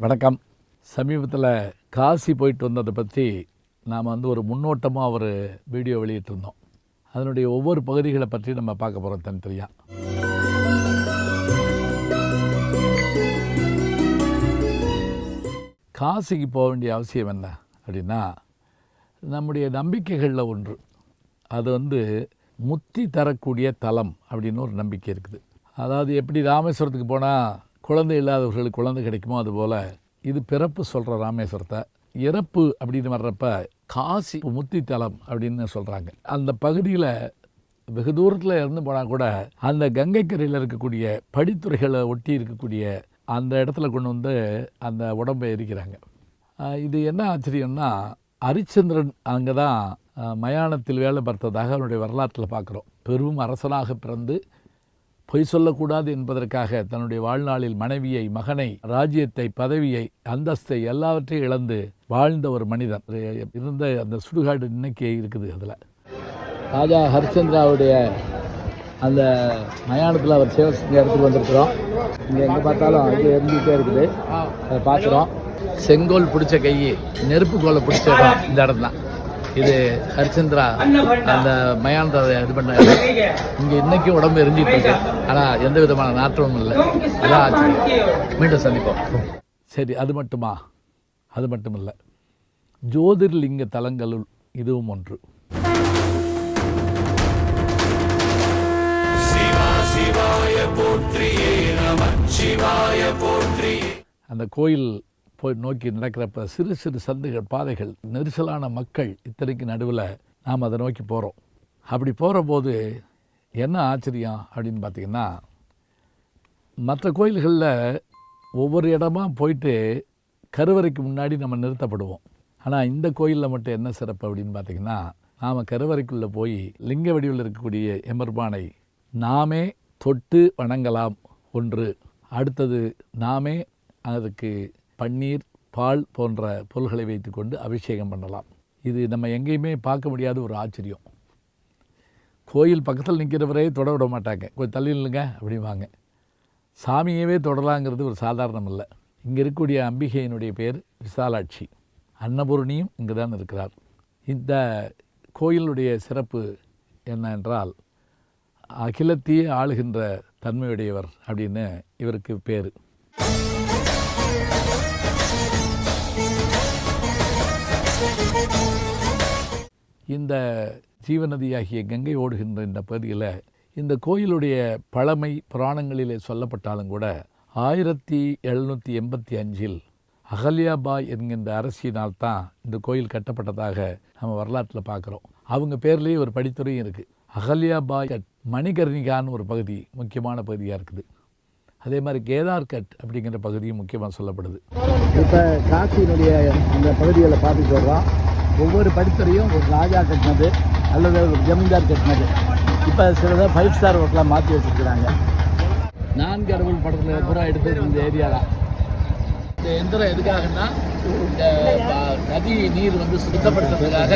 வணக்கம். சமீபத்தில் காசி போயிட்டு வந்ததை பற்றி நாம் வந்து ஒரு முன்னோட்டமாக ஒரு வீடியோ வெளியிட்டிருந்தோம். அதனுடைய ஒவ்வொரு பகுதிகளை பற்றி நம்ம பார்க்க போகிறோம் தனித்தனியாக காசிக்கு போக வேண்டிய அவசியம் என்ன அப்படின்னா நம்முடைய நம்பிக்கைகளில் ஒன்று. அது வந்து முத்தி தரக்கூடிய தலம் அப்படின்னு ஒரு நம்பிக்கை இருக்குது. அதாவது எப்படி ராமேஸ்வரத்துக்கு போனால் குழந்தை இல்லாதவர்களுக்கு குழந்தை கிடைக்குமோ அதுபோல் இது பிறப்பு சொல்கிற ராமேஸ்வரத்தை இறப்பு அப்படின்னு வர்றப்ப காசி முத்தி தலம் அப்படின்னு சொல்கிறாங்க அந்த பகுதியில் வெகு தூரத்தில் இருந்து போனால் கூட அந்த கங்கைக்கரையில் இருக்கக்கூடிய படித்துறைகளை ஒட்டி இருக்கக்கூடிய அந்த இடத்துல கொண்டு வந்து அந்த உடம்பை எரிக்கிறாங்க. இது என்ன ஆச்சரியம்னா ஹரிச்சந்திரன் அங்கே தான் மயானத்தில் வேலை பார்த்ததாக அவனுடைய வரலாற்றில் பார்க்குறோம் பெரும் அரசனாக பிறந்து பொய் சொல்லக்கூடாது என்பதற்காக தன்னுடைய வாழ்நாளில் மனைவியை மகனை ராஜ்யத்தை பதவியை அந்தஸ்தை எல்லாவற்றையும் இழந்து வாழ்ந்த ஒரு மனிதன். இருந்த அந்த சுடுகாடு இன்னைக்கு இருக்குது அதில். ராஜா ஹரிச்சந்திராவுடைய அந்த மயானத்தில் அவர் சேவை செஞ்ச இடத்துக்கு வந்திருக்கிறோம். இங்கே எங்கே பார்த்தாலும் இது எரிஞ்சுக்கிட்டே இருக்குது. அதை பார்க்குறோம். செங்கோல் பிடிச்ச கை நெருப்பு கோலை பிடிச்ச இடம் இந்த இடம் தான் இது ஹரிச்சந்திரா அந்த மயானத்தை இது பண்ண. இங்கே இன்னைக்கும் உடம்பு எரிஞ்சிட்டு இருக்கு. ஆனால் எந்த விதமான நாற்றமும் இல்லை. அதான் ஆச்சரியம் மீண்டும் சந்திப்போம். சரி அது மட்டுமா? அது மட்டும் இல்லை ஜோதிர்லிங்க தலங்களுள் இதுவும் ஒன்று. அந்த கோயில் போய் நோக்கி நடக்கிறப்ப சிறு சிறு சந்துகள் பாதைகள் நெரிசலான மக்கள் இத்தனைக்கு நடுவில் நாம் அதை நோக்கி போகிறோம் அப்படி போகிற போது என்ன ஆச்சரியம் அப்படின்னு பார்த்தீங்கன்னா மற்ற கோயில்களில் ஒவ்வொரு இடமா போயிட்டு கருவறைக்கு முன்னாடி நம்ம நிறுத்தப்படுவோம். ஆனால் இந்த கோயிலில் மட்டும் என்ன சிறப்பு அப்படின்னு பார்த்தீங்கன்னா நாம் கருவறைக்குள்ளே போய் லிங்க வடிவில் இருக்கக்கூடிய எம்பெருமானை நாமே தொட்டு வணங்கலாம் ஒன்று. அடுத்தது நாமே அதுக்கு பன்னீர் பால் போன்ற பொருள்களை வைத்துக்கொண்டு அபிஷேகம் பண்ணலாம். இது நம்ம எங்கேயுமே பார்க்க முடியாத ஒரு ஆச்சரியம். கோயில் பக்கத்தில் நிற்கிறவரே தொட விட மாட்டாங்க. கொஞ்சம் தள்ளி நில்லுங்க அப்படிம்பாங்க. சாமியவே தொடலாங்கிறது ஒரு சாதாரணம் இல்லை இங்கே இருக்கக்கூடிய அம்பிகையினுடைய பேர் விசாலாட்சி. அன்னபூரணியும் இங்கே தான் இருக்கிறார். இந்த கோயிலுடைய சிறப்பு என்னென்றால் அகிலத்தையே ஆளுகின்ற தன்மையுடையவர் அப்படின்னு இவருக்கு பேர். இந்த ஜீவநதியாகிய கங்கை ஓடுகின்ற இந்த பகுதியில் இந்த கோயிலுடைய பழமை புராணங்களிலே சொல்லப்பட்டாலும் கூட ஆயிரத்தி எழுநூற்றி எண்பத்தி அஞ்சில் அகல்யாபாய் என்கின்ற அரசியினால் தான் இந்த கோயில் கட்டப்பட்டதாக நம்ம வரலாற்றில் பார்க்குறோம். அவங்க பேர்லேயே ஒரு படித்துறையும் இருக்குது அகல்யாபாய் மணிகர்ணிகான்னு ஒரு பகுதி முக்கியமான பகுதியாக இருக்குது. அதே மாதிரி கேதார்கட் அப்படிங்கிற பகுதியும் முக்கியமாக சொல்லப்படுது. இப்போ காசியினுடைய இந்த பகுதிகளை பார்த்துட்டு வர்றோம். ஒவ்வொரு படித்துறையும் ஒரு ராஜா கட்டினது அல்லது ஒரு ஜமீன்தார் கட்டினது. இப்போ சிலதை ஃபைவ் ஸ்டார் ஹோட்டலாக மாற்றி வச்சுருக்கிறாங்க. நான்கு அறுபது படத்தில் பூரா எடுத்தது இந்த ஏரியா தான். இந்த எந்திரம் எதுக்காகன்னா நதி நீர் வந்து சுத்தப்படுத்துறதுக்காக.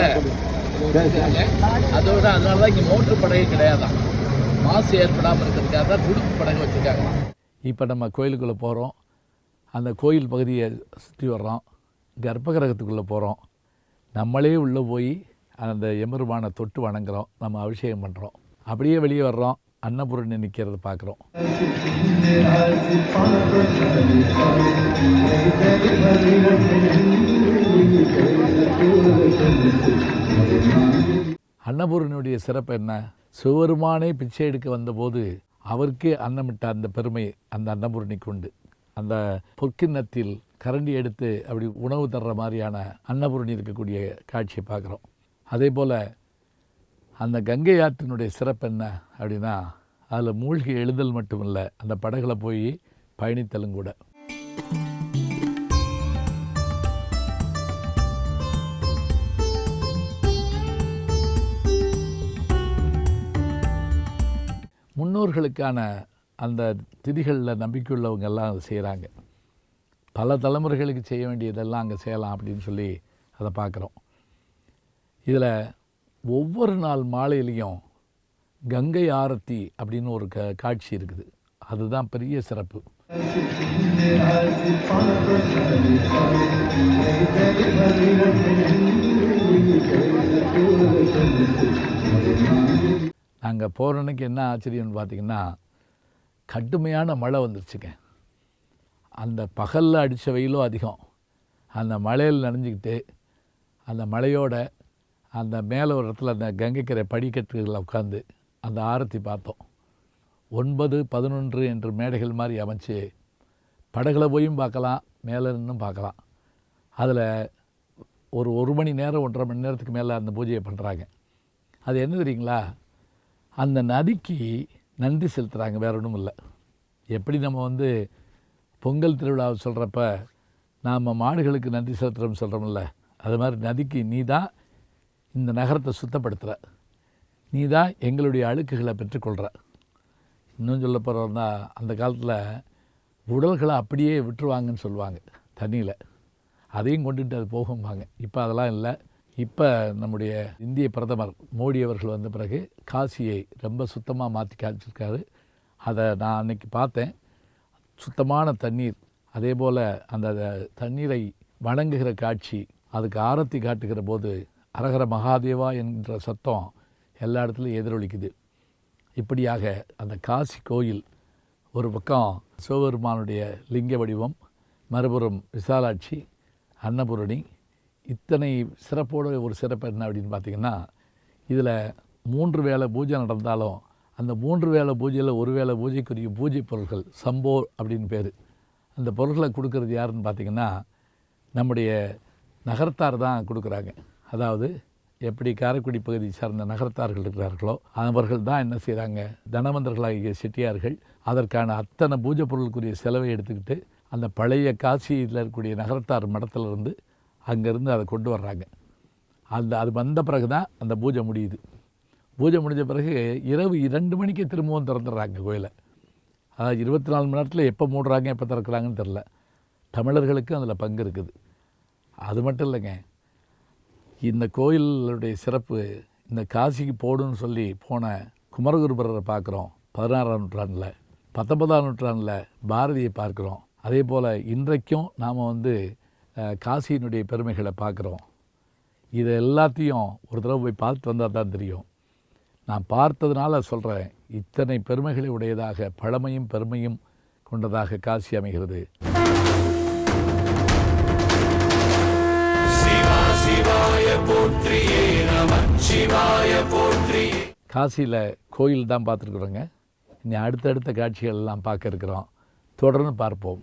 அதோட அதனால தான் இங்கே மோட்ரு படகு கிடையாதான். மாசு ஏற்படாமல் இருக்கிறதுக்காக தான் துடுப்பு படகு வச்சுருக்காங்க. இப்போ நம்ம கோயிலுக்குள்ளே போகிறோம் அந்த கோயில் பகுதியை சுற்றி வர்றோம். கர்ப்பகிரகத்துக்குள்ளே போகிறோம் நம்மளே உள்ளே போய் அந்த எமருமானை தொட்டு வணங்குறோம். நம்ம அபிஷேகம் பண்ணுறோம் அப்படியே வெளியே வர்றோம். அன்னபூரணி நிற்கிறத பார்க்குறோம் அன்னபூரணியுடைய சிறப்பு என்ன? சிவபெருமானே பிச்சை எடுக்க வந்தபோது அவருக்கே அன்னமிட்ட அந்த பெருமை அந்த அன்னபூரணிக்கு உண்டு. அந்த பொற்கிண்ணத்தில் கரண்டி எடுத்து அப்படி உணவு தர்ற மாதிரியான அன்னபூரணி இருக்கக்கூடிய காட்சியை பார்க்குறோம். அதே போல் அந்த கங்கை ஆற்றினுடைய சிறப்பு என்ன அப்படின்னா அதில் மூழ்கி எழுதல் மட்டுமில்லை அந்த படகுல போய் பயணித்தலும் கூட. முன்னோர்களுக்கான அந்த திதிகளில் நம்பிக்கையுள்ளவங்க எல்லாம் அதை செய்கிறாங்க. பல தலைமுறைகளுக்கு செய்ய வேண்டியதெல்லாம் அங்கே செய்யலாம் அப்படின்னு சொல்லி அதை பார்க்குறோம். இதில் ஒவ்வொரு நாள் மாலையிலையும் கங்கை ஆரத்தி அப்படின்னு ஒரு க காட்சி இருக்குது. அதுதான் பெரிய சிறப்பு. நாங்கள் போகிற என்ன ஆச்சரியம்னு பார்த்தீங்கன்னா கடுமையான மழை வந்துருச்சுங்க. அந்த பகலில் அடித்த வெயிலும் அதிகம். அந்த மழையில் நனைஞ்சிக்கிட்டு அந்த மழையோட அந்த மேலே ஒரு இடத்துல அந்த கங்கைக்கரை படிக்கட்டுகளில் உட்காந்து அந்த ஆரத்தி பார்த்தோம். ஒன்பது பதினொன்று என்று மேடைகள் மாதிரி அமைச்சு படகுல போயும் பார்க்கலாம் மேலே நின்றும் பார்க்கலாம். அதில் ஒரு ஒரு மணி நேரம் ஒன்றரை மணி நேரத்துக்கு மேலே அந்த பூஜையை பண்ணுறாங்க அது என்ன தெரியுங்களா? அந்த நதிக்கு நன்றி செலுத்துகிறாங்க வேற ஒன்றும் இல்லை. எப்படி நம்ம வந்து பொங்கல் திருவிழாவை சொல்கிறப்ப நாம் மாடுகளுக்கு நன்றி செலுத்துகிறோம்னு சொல்கிறோம்ல அது மாதிரி நதிக்கு நீ தான் இந்த நகரத்தை சுத்தப்படுத்துகிற நீ தான் எங்களுடைய அழுக்குகளை பெற்றுக்கொள்கிற இன்னும் சொல்ல போகிறோம்னா அந்த காலத்தில் உடல்களை அப்படியே விட்டுருவாங்கன்னு சொல்லுவாங்க தண்ணியில். அதையும் கொண்டுட்டு அது போகும்பாங்க. இப்போ அதெல்லாம் இல்லை. இப்போ நம்முடைய இந்திய பிரதமர் மோடி அவர்கள் வந்த பிறகு காசியை ரொம்ப சுத்தமாக மாற்றி காமிச்சிருக்காரு. அதை நான் அன்னைக்கு பார்த்தேன். சுத்தமான தண்ணீர். அதே போல் அந்த தண்ணீரை வணங்குகிற காட்சி அதுக்கு ஆரத்தி காட்டுகிற போது அரகர மகாதேவா என்ற சத்தம் எல்லா இடத்துலையும் எதிரொலிக்குது. இப்படியாக அந்த காசி கோயில் ஒரு பக்கம் சிவபெருமானுடைய லிங்க வடிவம் மறுபுறம் விசாலாட்சி அன்னபூரணி இத்தனை சிறப்போடு ஒரு சிறப்பு என்ன அப்படின்னு பார்த்தீங்கன்னா இதில் மூன்று வேளை பூஜை நடந்தாலும் அந்த மூன்று வேளை பூஜையில் ஒரு வேளை பூஜைக்குரிய பூஜை பொருட்கள் சம்போ அப்படின்னு பேர். அந்த பொருட்களை கொடுக்கறது யாருன்னு பார்த்தீங்கன்னா நம்முடைய நகரத்தார் தான் கொடுக்குறாங்க. அதாவது எப்படி காரைக்குடி பகுதி சார்ந்த நகரத்தார்கள் இருக்கிறார்களோ அவர்கள் தான் என்ன செய்கிறாங்க தனவந்தர்களாகிய செட்டியார்கள் அதற்கான அத்தனை பூஜை பொருளுக்குரிய செலவை எடுத்துக்கிட்டு அந்த பழைய காசியில் இருக்கக்கூடிய நகரத்தார் மடத்திலிருந்து அங்கேருந்து அதை கொண்டு வர்றாங்க. அந்த அது வந்த பிறகு தான் அந்த பூஜை முடியுது. பூஜை முடிஞ்ச பிறகு இரவு இரண்டு மணிக்கு திரும்பவும் திறந்துடுறாங்க கோயிலை. அதாவது இருபத்தி நாலு மணி நேரத்தில் எப்போ மூடுறாங்க எப்போ திறக்கிறாங்கன்னு தெரில. தமிழர்களுக்கும் அதில் பங்கு இருக்குது. அது மட்டும் இல்லைங்க. இந்த கோயிலுடைய சிறப்பு இந்த காசிக்கு போடுன்னு சொல்லி போன குமரகுருபரரை பார்க்குறோம் பதினாறாம் நூற்றாண்டில். பத்தொன்பதாம் நூற்றாண்டில் பாரதியை பார்க்குறோம். அதே போல் இன்றைக்கும் நாம் வந்து காசியினுடைய பெருமைகளை பார்க்குறோம். இதை எல்லாத்தையும் ஒரு தடவை போய் பார்த்து வந்தால் தான் தெரியும். நான் பார்த்ததுனால சொல்கிறேன் இத்தனை பெருமைகளை உடையதாக பழமையும் பெருமையும் கொண்டதாக காசி அமைகிறது. காசியில் கோயில் தான் பார்த்துருக்குறோங்க. இனி அடுத்தடுத்த காட்சிகள் எல்லாம் பார்க்க இருக்கிறோம். தொடர்ந்து பார்ப்போம்.